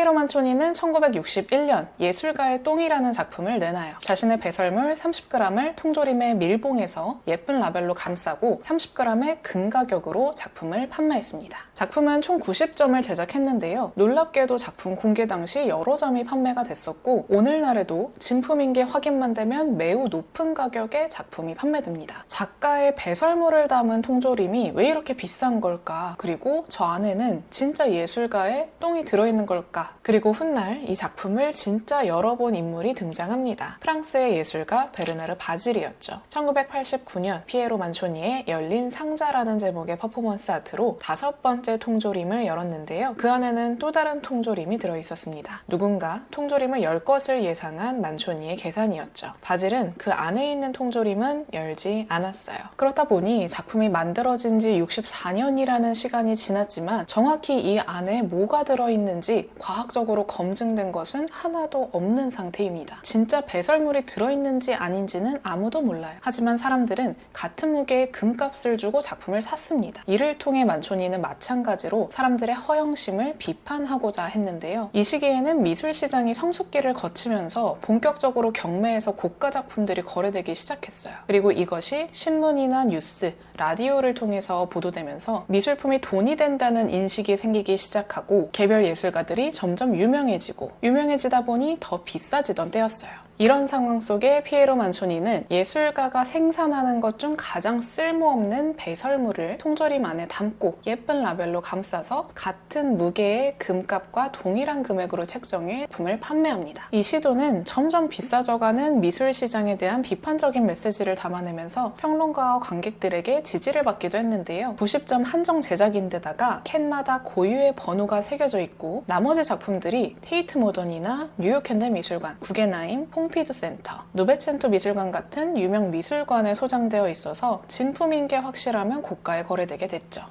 피에로 만초니는 1961년 예술가의 똥이라는 작품을 내놔요. 자신의 배설물 30g을 통조림의 밀봉해서 예쁜 라벨로 감싸고 30g의 금가격으로 작품을 판매했습니다. 작품은 총 90점을 제작했는데요. 놀랍게도 작품 공개 당시 여러 점이 판매가 됐었고 오늘날에도 진품인 게 확인만 되면 매우 높은 가격에 작품이 판매됩니다. 작가의 배설물을 담은 통조림이 왜 이렇게 비싼 걸까? 그리고 저 안에는 진짜 예술가의 똥이 들어있는 걸까? 그리고 훗날 이 작품을 진짜 열어본 인물이 등장합니다. 프랑스의 예술가 베르나르 바질이었죠. 1989년 피에로 만초니의 열린 상자라는 제목의 퍼포먼스 아트로 다섯 번째 통조림을 열었는데요. 그 안에는 또 다른 통조림이 들어있었습니다. 누군가 통조림을 열 것을 예상한 만초니의 계산이었죠. 바질은 그 안에 있는 통조림은 열지 않았어요. 그렇다 보니 작품이 만들어진 지 64년이라는 시간이 지났지만 정확히 이 안에 뭐가 들어있는지 과학 적으로 검증된 것은 하나도 없는 상태입니다. 진짜 배설물이 들어있는지 아닌지는 아무도 몰라요. 하지만 사람들은 같은 무게의 금값을 주고 작품을 샀습니다. 이를 통해 만초니는 마찬가지로 사람들의 허영심을 비판하고자 했는데요. 이 시기에는 미술 시장이 성숙기를 거치면서 본격적으로 경매에서 고가 작품들이 거래되기 시작했어요. 그리고 이것이 신문이나 뉴스, 라디오를 통해서 보도되면서 미술품이 돈이 된다는 인식이 생기기 시작하고 개별 예술가들이 점점 유명해지고 유명해지다 보니 더 비싸지던 때였어요. 이런 상황 속에 피에로 만초니는 예술가가 생산하는 것 중 가장 쓸모없는 배설물을 통조림 안에 담고 예쁜 라벨로 감싸서 같은 무게의 금값과 동일한 금액으로 책정해 품을 판매합니다. 이 시도는 점점 비싸져가는 미술 시장에 대한 비판적인 메시지를 담아내면서 평론가와 관객들에게 지지를 받기도 했는데요. 90점 한정 제작인데다가 캔마다 고유의 번호가 새겨져 있고 나머지 작품들이 테이트 모던이나 뉴욕 현대 미술관, 구겐하임, 퐁피두 센터, 노베첸토 미술관 같은 유명 미술관에 소장되어 있어서 진품인 게 확실하면 고가에 거래되게 됐죠.